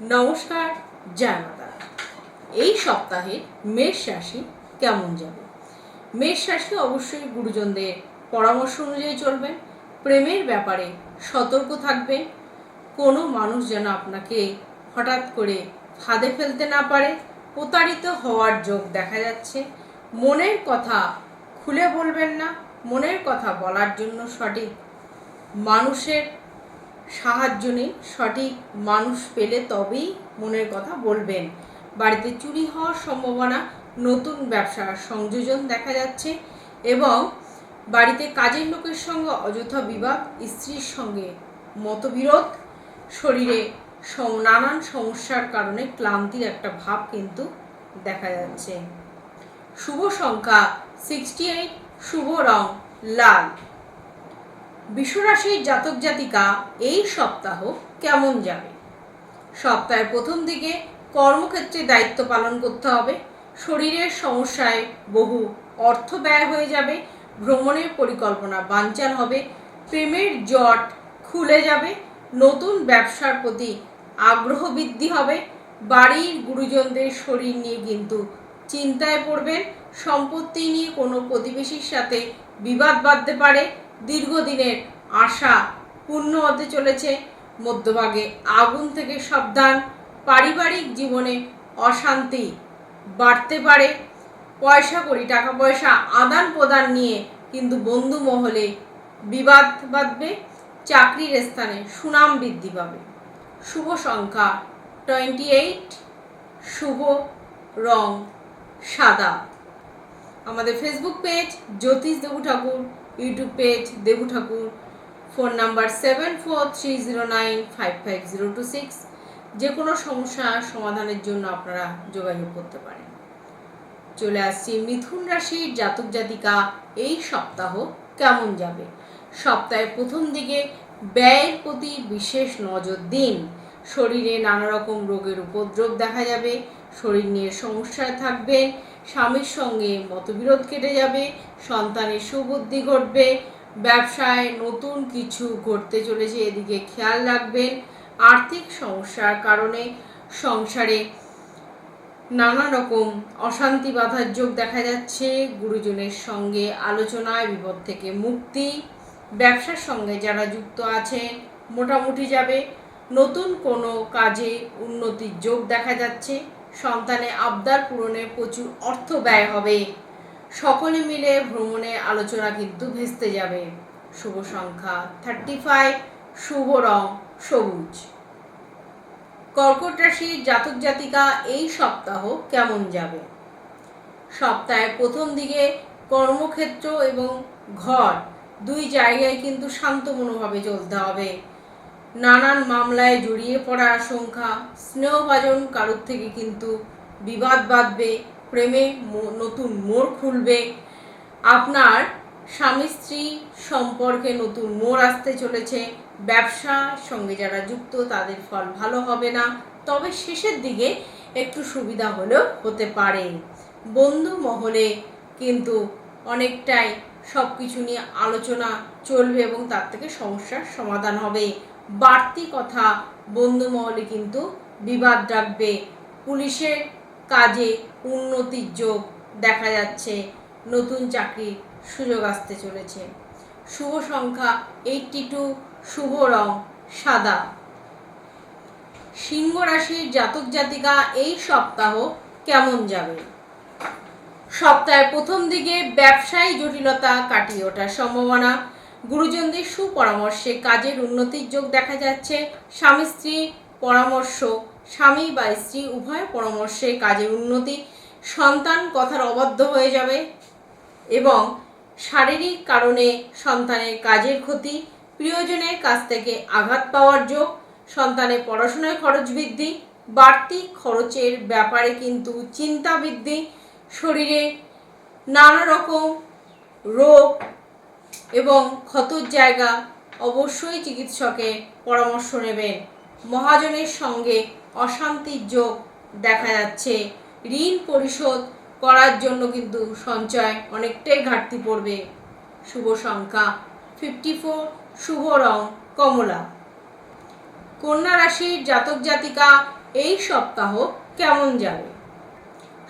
নমস্কার, জয় মাতা এই সপ্তাহে মেষ রাশি কেমন যাবে? মেষ রাশি অবশ্যই গুরুজনদের পরামর্শ অনুযায়ী চলবেন প্রেমের ব্যাপারে সতর্ক থাকবেন, কোনো মানুষ যেন আপনাকে হঠাৎ করে ফাঁদে ফেলতে না পারে, প্রতারিত হওয়ার যোগ দেখা যাচ্ছে, মনের কথা খুলে বলবেন না, মনের কথা বলার জন্য সঠিক মানুষের সাহায্য নিন সঠিক মানুষ পেলে তবেই মনের কথা বলবেন। বাড়িতে চুরি হওয়ার সম্ভাবনা, নতুন ব্যবসার সংযোজন দেখা যাচ্ছে এবং বাড়িতে কাজের লোকের সঙ্গে অযথা বিবাদ, স্ত্রীর সঙ্গে মতবিরোধ, শরীরে নানান সমস্যার কারণে ক্লান্তির একটা ভাব কিন্তু দেখা যাচ্ছে। শুভ সংখ্যা সিক্সটি এইট শুভ রং, লাল। বিশ্বরাশির জাতক জাতিকা এই সপ্তাহ কেমন যাবে? সপ্তাহের প্রথম দিকে কর্মক্ষেত্রে দায়িত্ব পালন করতে হবে। শরীরের সমস্যায় বহু অর্থ ব্যয় হয়ে যাবে। ভ্রমণের পরিকল্পনা বানচাল হবে। প্রেমের জট খুলে যাবে। নতুন ব্যবসার প্রতি আগ্রহ বৃদ্ধি হবে। বাড়ির গুরুজনদের শরীর নিয়ে কিন্তু চিন্তায় পড়বেন। সম্পত্তি নিয়ে কোনো প্রতিবেশীর সাথে বিবাদ বাঁধতে পারে। দীর্ঘদিনের আশা পূর্ণ হতে চলেছে। মধ্যভাগে আগুন থেকে সাবধান। পারিবারিক জীবনে অশান্তি বাড়তে পারে। পয়সা করি টাকা পয়সা আদান প্রদান নিয়ে কিন্তু বন্ধু মহলে বিবাদ বাঁধবে, চাকরির স্থানে সুনাম বৃদ্ধি পাবে। শুভ সংখ্যা টোয়েন্টি এইট, শুভ রং সাদা। আমাদের Facebook page Jyotish Debu Thakur YouTube page Debu Thakur. Phone number seven four three zero nine five five zero two six. যে কোনো সমস্যা সমাধানের জন্য আপনারা যোগাযোগ করতে পারেন। চলে আসছি মিথুন রাশির জাতক জাতিকা, এই সপ্তাহ কেমন যাবে? সপ্তাহের প্রথম দিকে ব্যয়ের প্রতি বিশেষ নজর দিন। শরীরে নানা রকম রোগের উপদ্রব দেখা যাবে। শরীর নিয়ে সমস্যায় থাকবেন। স্বামীর সঙ্গে মতবিরোধ কেটে যাবে, সন্তানের সুবুদ্ধি ঘটবে, ব্যবসায় নতুন কিছু ঘটতে চলেছে, এদিকে খেয়াল রাখবেন, আর্থিক সমস্যার কারণে সংসারে নানা রকম অশান্তি বাধার যোগ দেখা যাচ্ছে। গুরুজনের সঙ্গে আলোচনায় বিপদ থেকে মুক্তি, ব্যবসার সঙ্গে যারা যুক্ত আছেন, মোটামুটি যাবে। নতুন কোনো কাজে উন্নতির যোগ দেখা যাচ্ছে। সন্তানে আবদার পূরণে প্রচুর অর্থ ব্যয় হবে। সকলে মিলে ভ্রমণে আলোচনা কিন্তু ভেস্তে যাবে। শুভ সংখ্যা থার্টি ফাইভ শুভ রং সবুজ। কর্কট রাশির জাতক জাতিকা এই সপ্তাহ কেমন যাবে? সপ্তাহের প্রথম দিকে কর্মক্ষেত্র এবং ঘর দুই জায়গায় কিন্তু শান্ত মনোভাবে চলতে হবে। নানান মামলায় জড়িয়ে পড়ার আশঙ্কা, স্নেহভাজন কারোর থেকে কিন্তু বিবাদ বাঁধবে, প্রেমে নতুন মোড় খুলবে। আপনার স্বামী স্ত্রী সম্পর্কে নতুন মোড় আসতে চলেছে ব্যবসার সঙ্গে যারা যুক্ত তাদের ফল ভালো হবে না, তবে শেষের দিকে একটু সুবিধা হলেও হতে পারে। বন্ধু মহলে কিন্তু অনেকটাই সব কিছু নিয়ে আলোচনা চলবে এবং তার থেকে সমস্যার সমাধান হবে। বাড়তি কথা বন্ধু মহলে কিন্তু বিবাদ ডাকবে। পুলিশের কাজে উন্নতির যোগ দেখা যাচ্ছে। নতুন চাকরির সুযোগ আসতে চলেছে। শুভ সংখ্যা এইটটি টু শুভ রং সাদা। সিংহ রাশির জাতক জাতিকা এই সপ্তাহ কেমন যাবে? সপ্তাহের প্রথম দিকে ব্যবসায়ী জটিলতা কাটিয়ে ওঠার সম্ভাবনা। গুরুজনদের সুপরামর্শে কাজের উন্নতির যোগ দেখা যাচ্ছে। স্বামী স্ত্রী পরামর্শ, স্বামী বা স্ত্রী উভয় পরামর্শে কাজের উন্নতি, সন্তান কথার অবাধ্য হয়ে যাবে এবং শারীরিক কারণে সন্তানের কাজের ক্ষতি, প্রিয়জনের কাছ থেকে আঘাত পাওয়ার যোগ, সন্তানের পড়াশোনায় খরচ বৃদ্ধি, বাড়তি খরচের ব্যাপারে কিন্তু চিন্তা বৃদ্ধি, শরীরে নানা রকম রোগ এবং ক্ষতর জায়গা অবশ্যই চিকিৎসকের পরামর্শ নেবেন। মহাজনের সঙ্গে অশান্তির যোগ দেখা যাচ্ছে। ঋণ পরিশোধ করার জন্য কিন্তু সঞ্চয় অনেকটাই ঘাটতি পড়বে। শুভ সংখ্যা ফিফটি ফোর শুভ রং কমলা। কন্যা রাশির জাতক জাতিকা, এই সপ্তাহ কেমন যাবে?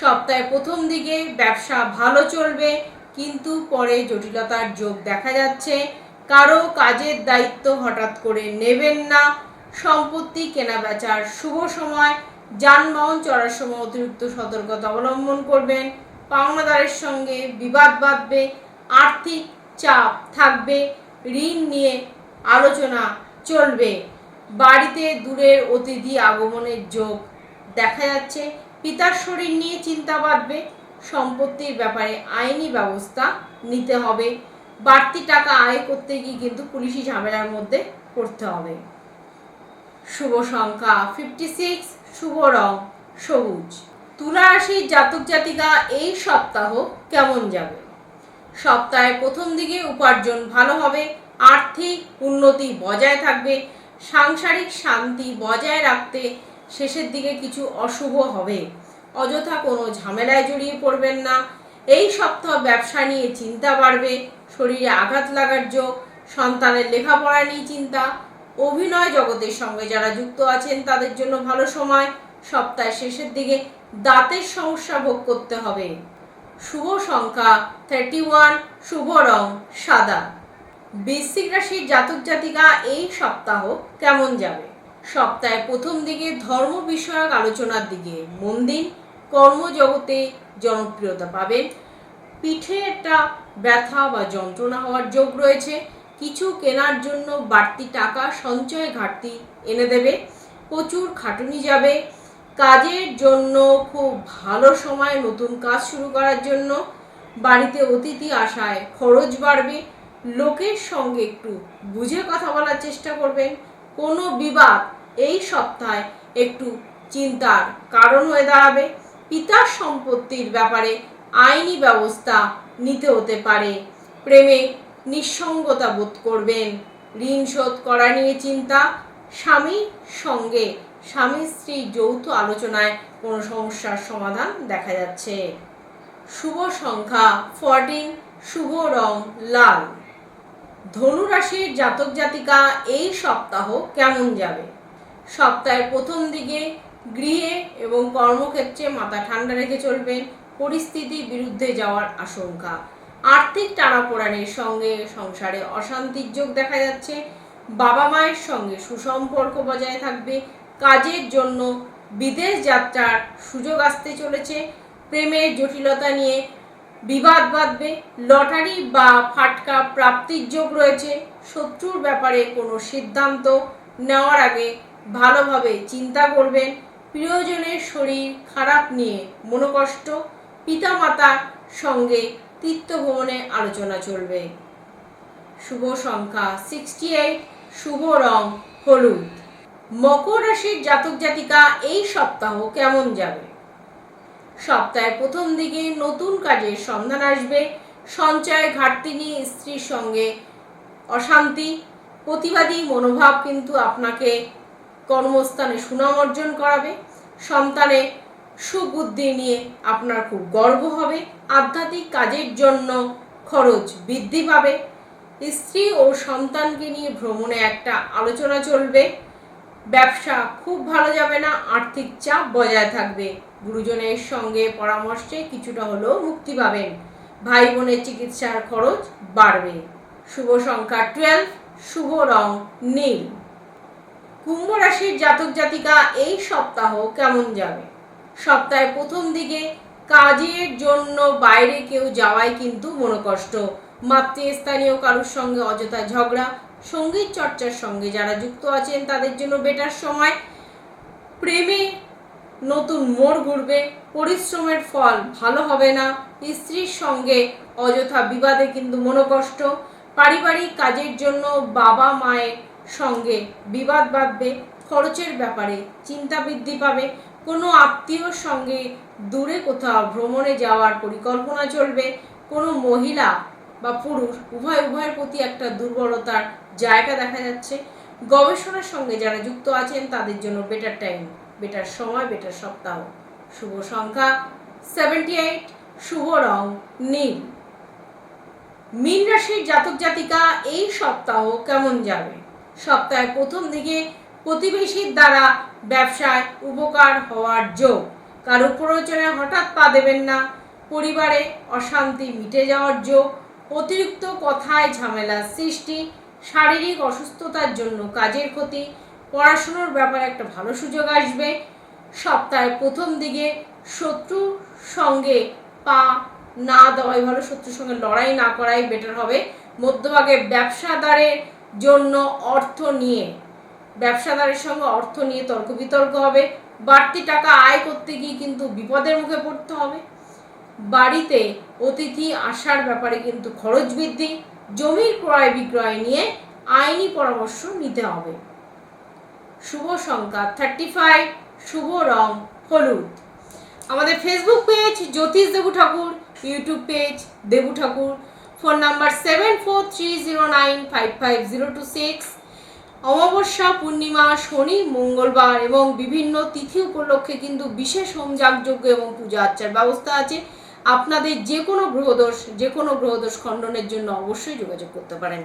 সপ্তাহের প্রথম দিকে ব্যবসা ভালো চলবে কিন্তু পরে জটিলতার যোগ দেখা যাচ্ছে। কারও কাজের দায়িত্ব হঠাৎ করে নেবেন না। সম্পত্তি কেনা বেচার শুভ সময়। যানবাহন চড়ার সময় অতিরিক্ত সতর্কতা অবলম্বন করবেন। পাওনাদারের সঙ্গে বিবাদ বাঁধবে। আর্থিক চাপ থাকবে। ঋণ নিয়ে আলোচনা চলবে। বাড়িতে দূরের অতিথি আগমনের যোগ দেখা যাচ্ছে। পিতার শরীর নিয়ে চিন্তা বাঁধবে। সম্পত্তির ব্যাপারে আইনি ব্যবস্থা নিতে হবে। বাড়তি টাকা আয় করতে গিয়ে কিন্তু পুলিশি ঝামেলার মধ্যে পড়তে হবে। শুভ সংখ্যা ফিফটি সিক্স শুভ রং, সবুজ। তুলা রাশির জাতক জাতিকা এই সপ্তাহ কেমন যাবে? সপ্তাহের প্রথম দিকে উপার্জন ভালো হবে, আর্থিক উন্নতি বজায় থাকবে, সাংসারিক শান্তি বজায় রাখতে শেষের দিকে কিছু অশুভ হবে। অযথা কোনো ঝামেলায় জড়িয়ে পড়বেন না। এই সপ্তাহ ব্যবসা নিয়ে চিন্তা বাড়বে, শরীরে আঘাত লাগার যোগ, সন্তানের লেখাপড়া নিয়ে চিন্তা। অভিনয় জগতের সঙ্গে যারা যুক্ত আছেন, তাদের জন্য ভালো সময়। সপ্তাহের শেষের দিকে দাঁতের সমস্যা ভোগ করতে হবে। শুভ সংখ্যা থার্টি ওয়ান শুভ রং সাদা। বৃশ্চিক রাশির জাতক জাতিকা এই সপ্তাহ কেমন যাবে? সপ্তাহের প্রথম দিকে ধর্ম বিষয়ক আলোচনার দিকে। মন দিন। কর্মজগতে জনপ্রিয়তা পাবেন পিঠে একটা ব্যথা বা যন্ত্রণা হওয়ার যোগ রয়েছে। কিছু কেনার জন্য বাড়তি টাকা সঞ্চয় ঘাটতি এনে দেবে। প্রচুর খাটুনি যাবে। কাজের জন্য খুব ভালো সময় নতুন কাজ শুরু করার জন্য বাড়িতে অতিথি আসায় খরচ বাড়বে। লোকের সঙ্গে একটু বুঝে কথা বলার চেষ্টা করবেন। কোনো বিবাদ এই সপ্তাহে একটু চিন্তার কারণ হয়ে দাঁড়াবে। পিতার সম্পত্তির ব্যাপারে আইনি ব্যবস্থা নিতে হতে পারে। প্রেমে নিঃসঙ্গতা বোধ করবেন। ঋণ শোধ করা নিয়ে চিন্তা। স্বামীর সঙ্গে স্বামী স্ত্রী যৌথ আলোচনায় কোনো সমস্যার সমাধান দেখা যাচ্ছে। শুভ সংখ্যা ফরটিন শুভ রং লাল। ধনু রাশির জাতক জাতিকা এই সপ্তাহ কেমন যাবে? সপ্তাহের প্রথম দিকে গৃহে এবং কর্মক্ষেত্রে মাথা ঠান্ডা রেখে চলবেন পরিস্থিতি বিরুদ্ধে যাওয়ার আশঙ্কা। আর্থিক টানাপোড়ানের সঙ্গে সংসারে অশান্তির যোগ দেখা যাচ্ছে। বাবা মায়ের সঙ্গে সুসম্পর্ক বজায় থাকবে। কাজের জন্য বিদেশ যাত্রার সুযোগ আসতে চলেছে। প্রেমের জটিলতা নিয়ে বিবাদ বাঁধবে। লটারি বা ফাটকা প্রাপ্তির যোগ রয়েছে। শত্রুর ব্যাপারে কোনো সিদ্ধান্ত নেওয়ার আগে ভালোভাবে চিন্তা করবেন। প্রিয়জনের শরীর খারাপ নিয়ে মনোকষ্ট পিতামাতার সঙ্গে তীর্থভ্রমণে আলোচনা চলবে। শুভ সংখ্যা সিক্সটি শুভ রং হলুদ। মকর রাশির জাতক জাতিকা এই সপ্তাহ কেমন যাবে? সপ্তাহের প্রথম দিকে নতুন কাজের সন্ধান আসবে। সঞ্চয় ঘাটতি নিয়ে স্ত্রীর সঙ্গে অশান্তি, প্রতিবাদী মনোভাব কিন্তু আপনাকে কর্মস্থানে সুনাম অর্জন করাবে। সন্তানে সুবুদ্ধি নিয়ে আপনার খুব গর্ব হবে। আধ্যাত্মিক কাজের জন্য খরচ বৃদ্ধি পাবে। স্ত্রী ও সন্তানকে নিয়ে ভ্রমণে একটা আলোচনা চলবে। ব্যবসা খুব ভালো যাবে না, আর্থিক চাপ বজায় থাকবে। গুরুজনের সঙ্গে পরামর্শে কিছুটা হলেও মুক্তি পাবেন। ভাই বোনের চিকিৎসার খরচ বাড়বে। শুভ সংখ্যা টুয়েলভ শুভ রং নীল। কুম্ভ রাশির জাতক জাতিকা এই সপ্তাহ কেমন যাবে? সপ্তাহের প্রথম দিকে কাজের জন্য বাইরে কেউ যাওয়াই কিন্তু মনোকষ্ট। মাতৃস্থানীয় কারোর সঙ্গে অযথা ঝগড়া, সংগীত চর্চার সঙ্গে যারা যুক্ত আছেন তাদের জন্য বেটার সময়। প্রেমে নতুন মোড় ঘুরবে, পরিশ্রমের ফল ভালো হবে না, স্ত্রীর সঙ্গে অযথা বিবাদে কিন্তু মনোকষ্ট। পারিবারিক কাজের জন্য বাবা মায়ের সঙ্গে বিবাদ বাঁধবে, খরচের ব্যাপারে চিন্তা বৃদ্ধি পাবে, কোনো আত্মীয়র সঙ্গে দূরে কোথাও ভ্রমণে যাওয়ার পরিকল্পনা চলবে, কোনো মহিলা বা পুরুষ উভয় উভয়ের প্রতি একটা দুর্বলতার জায়গা দেখা যাচ্ছে। গবেষণার সঙ্গে যারা যুক্ত আছেন, তাদের জন্য বেটার টাইম বেটার সময় বেটার সপ্তাহ। শুভ সংখ্যা সেভেন্টি এইট শুভ রং নীল। মীন রাশির জাতক জাতিকা, এই সপ্তাহ কেমন যাবে? সপ্তাহের প্রথম দিকে প্রতিবেশীর দ্বারা ব্যবসায় উপকার হওয়ার যোগ। কারও প্রয়োজনে হঠাৎ পা দেবেন না। পরিবারে অশান্তি মিটে যাওয়ার যোগ। অতিরিক্ত কথায় ঝামেলার সৃষ্টি। শারীরিক অসুস্থতার জন্য কাজের ক্ষতি। পড়াশুনোর ব্যাপারে একটা ভালো সুযোগ আসবে। সপ্তাহের প্রথম দিকে শত্রুর সঙ্গে পা না দেওয়াই ভালো, শত্রুর সঙ্গে লড়াই না করাই বেটার হবে। মধ্যভাগে ব্যবসাদারের জন্য অর্থ নিয়ে। ব্যবসাদারের সঙ্গে অর্থ নিয়ে তর্ক বিতর্ক হবে। বাড়তি টাকা আয় করতে গিয়ে কিন্তু বিপদের মুখে পড়তে হবে। বাড়িতে অতিথি আসার ব্যাপারে কিন্তু খরচ বৃদ্ধি। জমির ক্রয় বিক্রয় নিয়ে আইনি পরামর্শ নিতে হবে। শুভ সংখ্যা থার্টি ফাইভ শুভ রং হলুদ। আমাদের Facebook page Jyotish Debu Thakur YouTube page Debu Thakur. Phone number seven four three zero nine five five zero two six. অমাবস্যা, পূর্ণিমা, শনি, মঙ্গলবার এবং বিভিন্ন তিথি উপলক্ষে কিন্তু বিশেষ হোম যাগযজ্ঞ এবং পূজা আর্চার ব্যবস্থা আছে। আপনাদের যে কোনো গ্রহদোষ, যে কোনো গ্রহদোষ খণ্ডনের জন্য অবশ্যই যোগাযোগ করতে পারেন।